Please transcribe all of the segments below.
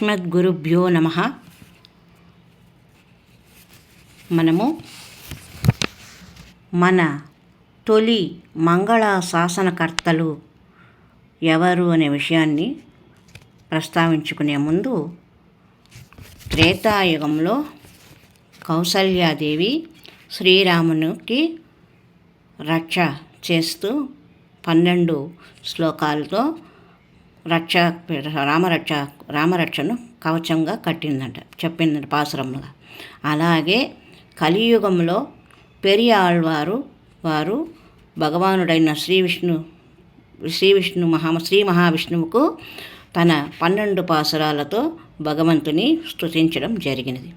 శ్రీమద్గురుభ్యో నమ. మనము మన తొలి మంగళ శాసనకర్తలు ఎవరు అనే విషయాన్ని ప్రస్తావించుకునే ముందు త్రేతాయుగంలో కౌసల్యాదేవి శ్రీరామునికి రక్ష చేస్తూ పన్నెండు శ్లోకాలతో రక్ష రామరక్ష రామరక్షను కవచంగా కట్టిందంట చెప్పిందంట పాసురముగా అలాగే కలియుగంలో పెరియాళ్వారు వారు భగవానుడైన శ్రీ విష్ణు శ్రీ విష్ణు మహా శ్రీ మహావిష్ణువుకు తన పన్నెండు పాసురాలతో భగవంతుని స్తుతించడం జరిగినది.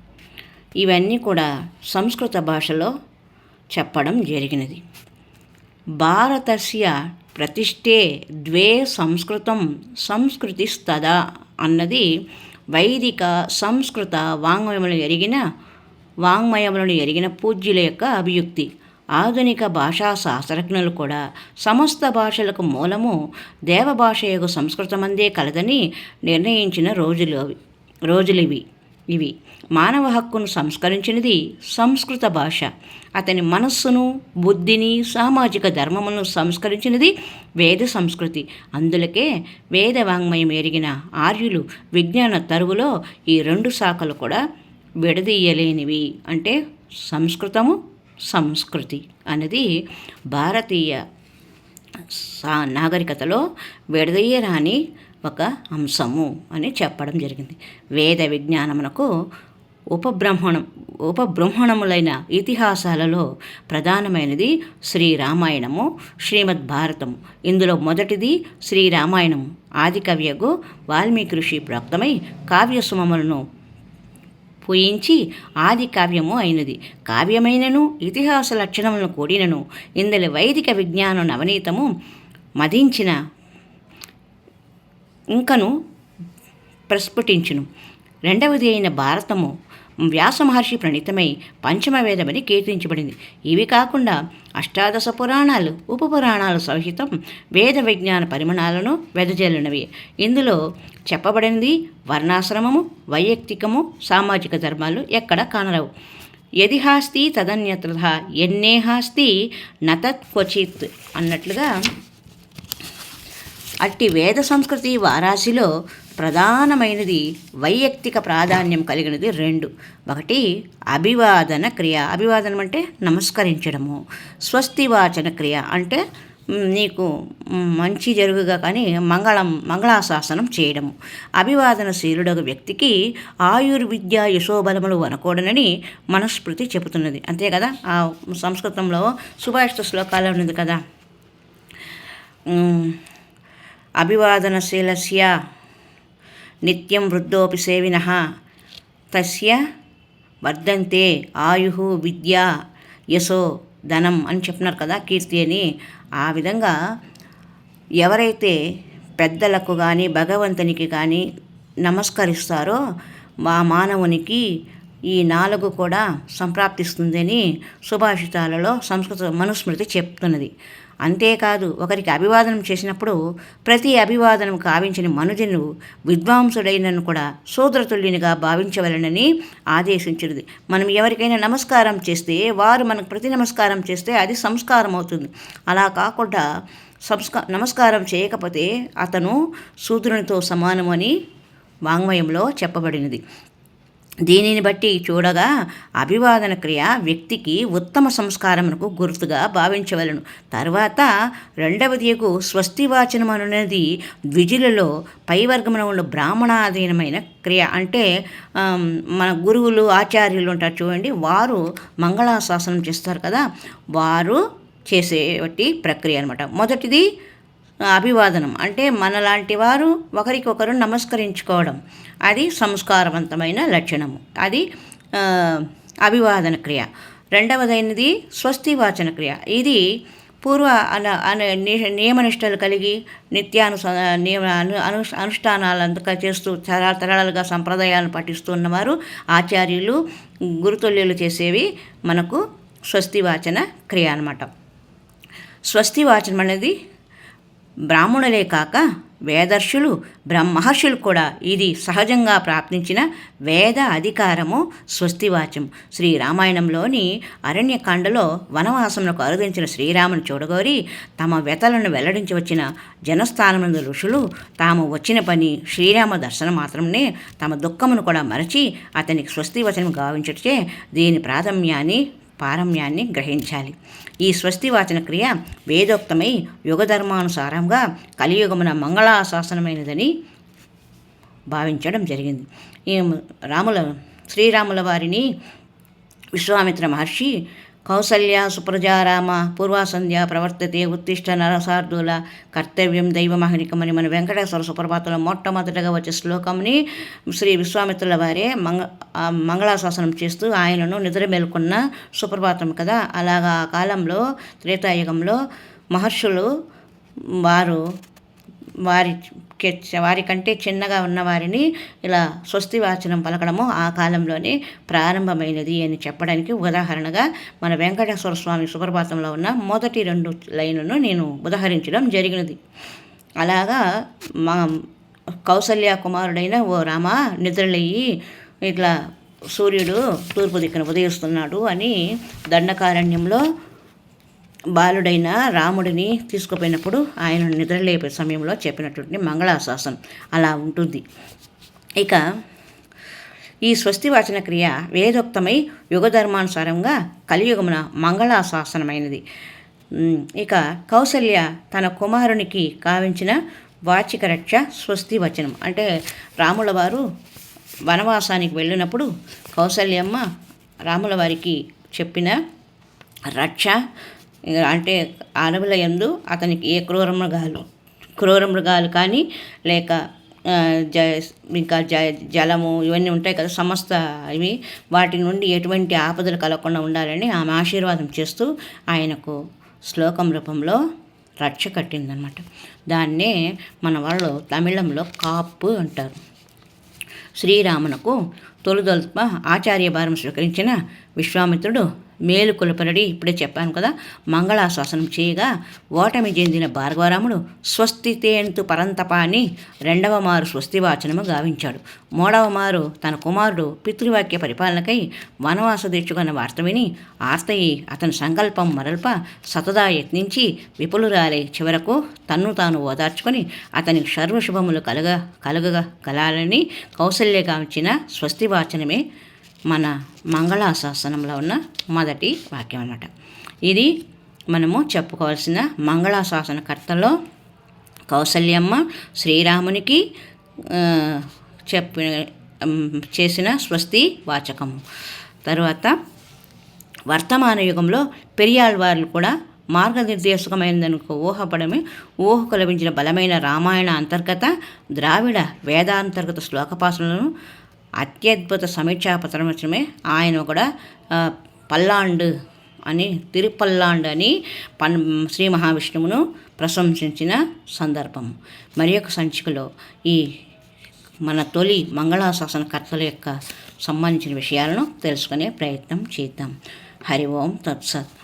ఇవన్నీ కూడా సంస్కృత భాషలో చెప్పడం జరిగినది. భారతస్య ప్రతిష్ఠే ద్వే సంస్కృతం సంస్కృతిస్తదా అన్నది వైదిక సంస్కృత వాంగ్మయములను ఎరిగిన వాంగ్మయములను ఎరిగిన పూజ్యుల యొక్క అభియుక్తి. ఆధునిక భాషా శాస్త్రజ్ఞులు కూడా సమస్త భాషలకు మూలము దేవభాష యొక్క సంస్కృతమందే కలదని నిర్ణయించిన రోజులు అవి రోజులివి. ఇవి మానవ హక్కును సంస్కరించినది సంస్కృత భాష. అతని మనస్సును బుద్ధిని సామాజిక ధర్మమును సంస్కరించినది వేద సంస్కృతి. అందులకే వేద వాంగ్మయం ఎరిగిన ఆర్యులు విజ్ఞాన తరువులో ఈ రెండు శాఖలు కూడా విడదీయలేనివి. అంటే సంస్కృతము సంస్కృతి అనేది భారతీయ సా నాగరికతలో విడదీయరాని ఒక అంశము అని చెప్పడం జరిగింది. వేద విజ్ఞానమునకు ఉపబ్రహ్మణం ఉపబ్రహ్మణములైన ఇతిహాసాలలో ప్రధానమైనది శ్రీరామాయణము శ్రీమద్ భారతము ఇందులో మొదటిది శ్రీరామాయణము. ఆది కవ్యకు వాల్మీకి ఋషి ప్రాప్తమై కావ్యసుమములను పూయించి ఆది కావ్యము అయినది. కావ్యమైనను ఇతిహాస లక్షణములను కూడినను ఇందులో వైదిక విజ్ఞాన నవనీతము మదించిన ఇంకను ప్రస్ఫుటించును. రెండవది అయిన భారతము వ్యాస మహర్షి ప్రణీతమై పంచమవేదమని కీర్తించబడింది. ఇవి కాకుండా అష్టాదశ పురాణాలు ఉపపురాణాలు సహితం వేద విజ్ఞాన పరిమాణాలను వెదజల్లినవి. ఇందులో చెప్పబడినది వర్ణాశ్రమము వైయక్తికము సామాజిక ధర్మాలు ఎక్కడ కానరావు. యదిహాస్తి తదన్యత్ర ఎన్నేహాస్తి నతత్ క్వచిత్ అన్నట్లుగా అట్టి వేద సంస్కృతి వారాసిలో ప్రధానమైనది వైయక్తిక ప్రాధాన్యం కలిగినది రెండు. ఒకటి అభివాదన క్రియ. అభివాదనం అంటే నమస్కరించడము. స్వస్తివాచన క్రియ అంటే నీకు మంచి జరుగుగా కానీ మంగళం మంగళాశాసనం చేయడము. అభివాదన శీలుడగు వ్యక్తికి ఆయుర్విద్య యశోబలములు అనకూడనని మనస్మృతి చెబుతున్నది. అంతే కదా? ఆ సంస్కృతంలో సుభాషిత శ్లోకాలు ఉన్నది కదా? అభివాదనశీలస్య నిత్యం వృద్ధోపి సేవిన. తస్య వర్ధంతే ఆయు విద్య యశో ధనం అని చెప్తున్నారు కదా కీర్తి అని. ఆ విధంగా ఎవరైతే పెద్దలకు కానీ భగవంతునికి కానీ నమస్కరిస్తారో మా మానవునికి ఈ నాలుగు కూడా సంప్రాప్తిస్తుందని సుభాషితాలలో సంస్కృత మనుస్మృతి చెప్తున్నది. అంతేకాదు ఒకరికి అభివాదనం చేసినప్పుడు ప్రతి అభివాదనం కావించిన మనుజను విద్వాంసుడైనను కూడా సోదరతుల్యునిగా భావించవలనని ఆదేశించినది. మనం ఎవరికైనా నమస్కారం చేస్తే వారు మనకు ప్రతి నమస్కారం చేస్తే అది సంస్కారం అవుతుంది అలా కాకుండా సంస్కా నమస్కారం చేయకపోతే అతను శూద్రునితో సమానమని వాంగ్మయంలో చెప్పబడినది. దీనిని బట్టి చూడగా అభివాదన క్రియ వ్యక్తికి ఉత్తమ సంస్కారమునకు గుర్తుగా భావించవలను. తర్వాత రెండవదియకు స్వస్తివాచనం అనేది ద్విజులలో పైవర్గమున ఉన్న బ్రాహ్మణాధీనమైన క్రియ. అంటే మన గురువులు ఆచార్యులు ఉంటారు చూడండి వారు మంగళాశాసనం చేస్తారు కదా వారు చేసేటి ప్రక్రియ అనమాట మొదటిది అభివాదనం. అంటే మనలాంటి వారు ఒకరికొకరు నమస్కరించుకోవడం. అది సంస్కారవంతమైన లక్షణము. అది అభివాదన క్రియ. రెండవదైనది స్వస్తి వాచన క్రియ. ఇది పూర్వ అన అన నియమనిష్టలు కలిగి నిత్యానుస నియమ అను అను చేస్తూ చేస్తూ తరాలుగా సంప్రదాయాలను పాటిస్తున్నవారు ఆచార్యులు గురుతుల్యులు చేసేవి మనకు స్వస్తి వాచన క్రియ అనమాట స్వస్తివాచనం అనేది బ్రాహ్మణులే కాక వేదర్షులు బ్రహ్మహర్షులు కూడా ఇది సహజంగా ప్రాప్తించిన వేద అధికారము స్వస్తివాచం. శ్రీ రామాయణంలోని అరణ్యకాండలో వనవాసమునకు అరుదించిన శ్రీరామును చూడగోరి తమ వ్యతలను వెల్లడించి వచ్చిన జనస్థానమునందు ఋషులు తాము వచ్చిన పని శ్రీరామ దర్శనం మాత్రమే తమ దుఃఖమును కూడా మరచి అతనికి స్వస్తివచనం గావించుటే దీని ప్రాథమ్యాన్ని పారమ్యాన్ని గ్రహించాలి. ఈ స్వస్తి వాచన క్రియ వేదోక్తమై యుగధర్మానుసారంగా కలియుగమున మంగళాశాసనమైనదని భావించడం జరిగింది. ఈ రాముల శ్రీరాముల వారిని విశ్వామిత్ర మహర్షి కౌసల్య సుప్రజారామ పూర్వాసంధ్య ప్రవర్తతే ఉత్తిష్ట నరసార్థుల కర్తవ్యం దైవమహనికమని మన వెంకటేశ్వర సుప్రభాతంలో మొట్టమొదటగా వచ్చే శ్లోకంని శ్రీ విశ్వామిత్రుల వారే మంగ మంగళాశాసనం చేస్తూ ఆయనను నిద్ర మేల్కొన్న సుప్రభాతం కదా. అలాగా ఆ కాలంలో త్రేతాయుగంలో మహర్షులు వారు వారి వారికంటే చిన్నగా ఉన్నవారిని ఇలా స్వస్తి వాచనం పలకడము ఆ కాలంలోనే ప్రారంభమైనది అని చెప్పడానికి ఉదాహరణగా మన వెంకటేశ్వర స్వామి సుప్రభాతంలో ఉన్న మొదటి రెండు లైన్లను నేను ఉదహరించడం జరిగినది. అలాగా మా కౌసల్య కుమారుడైన ఓ రామ నిద్రలేయి ఇట్లా సూర్యుడు తూర్పు దిక్కున ఉదయిస్తున్నాడు అని దండకారణ్యంలో బాలుడైన రాముడిని తీసుకుపోయినప్పుడు ఆయన నిద్రలేపే సమయంలో చెప్పినటువంటి మంగళాశాసనం అలా ఉంటుంది. ఇక ఈ స్వస్తి వాచన క్రియ వేదోక్తమై యుగధర్మానుసారంగా కలియుగమున మంగళాశాసనమైనది. ఇక కౌసల్య తన కుమారునికి కావించిన వాచిక రక్ష స్వస్తి వచనం. అంటే రాముల వారు వనవాసానికి వెళ్ళినప్పుడు కౌసల్యమ్మ రాముల వారికి చెప్పిన రక్ష అంటే అడవుల ఎందు అతనికి ఏ క్రూర మృగాలు క్రూర మృగాలు కానీ లేక జ ఇంకా జ జలము ఇవన్నీ ఉంటాయి కదా సమస్త ఇవి వాటి నుండి ఎటువంటి ఆపదలు కలగకుండా ఉండాలని ఆమె ఆశీర్వాదం చేస్తూ ఆయనకు శ్లోకం రూపంలో రక్ష కట్టిందనమాట దాన్నే మన వాళ్ళు తమిళంలో కాపు అంటారు. శ్రీరామునకు తొలుదొల్ప ఆచార్య భారం స్వీకరించిన విశ్వామిత్రుడు మేలు మేలుకొలుపరడి ఇప్పుడే చెప్పాను కదా. మంగళాశ్వాసనం చేయగా ఓటమి చెందిన భార్గవరాముడు స్వస్తితేంతు పరంతప అని రెండవ మారు స్వస్తివాచనము గావించాడు. మూడవ మారు తన కుమారుడు పితృవాక్య పరిపాలనకై వనవాస తెచ్చుకున్న వార్త విని ఆర్తయి అతని సంకల్పం మరల్ప సతదా యత్నించి విపులురాలై చివరకు తన్ను తాను ఓదార్చుకొని అతనికి సర్వశుభములు కలగ కలగ కలాలని కౌశల్య స్వస్తి స్వస్తివాచనమే మన మంగళాశాసనంలో ఉన్న మొదటి వాక్యం అన్నమాట. ఇది మనము చెప్పుకోవాల్సిన మంగళాశాసన కర్తలో కౌసల్యమ్మ శ్రీరామునికి చెప్పి చేసిన స్వస్తి వాచకము తరువాత వర్తమాన యుగంలో పెరియాళ్వార్లు కూడా మార్గనిర్దేశకమైనదనుకో ఊహపడమే ఊహకు లభించిన బలమైన రామాయణ అంతర్గత ద్రావిడ వేదాంతర్గత శ్లోకపాసనలను అత్యద్భుత సమీక్షా పత్రమే ఆయన కూడా పల్లాండు అని తిరుపల్లాండ్ అని పన్ శ్రీ మహావిష్ణువును ప్రశంసించిన సందర్భం. మరి యొక్క సంచికలో ఈ మన తొలి మంగళాశాసన కర్తల యొక్క సంబంధించిన విషయాలను తెలుసుకునే ప్రయత్నం చేద్దాం. హరి ఓం తత్సత్.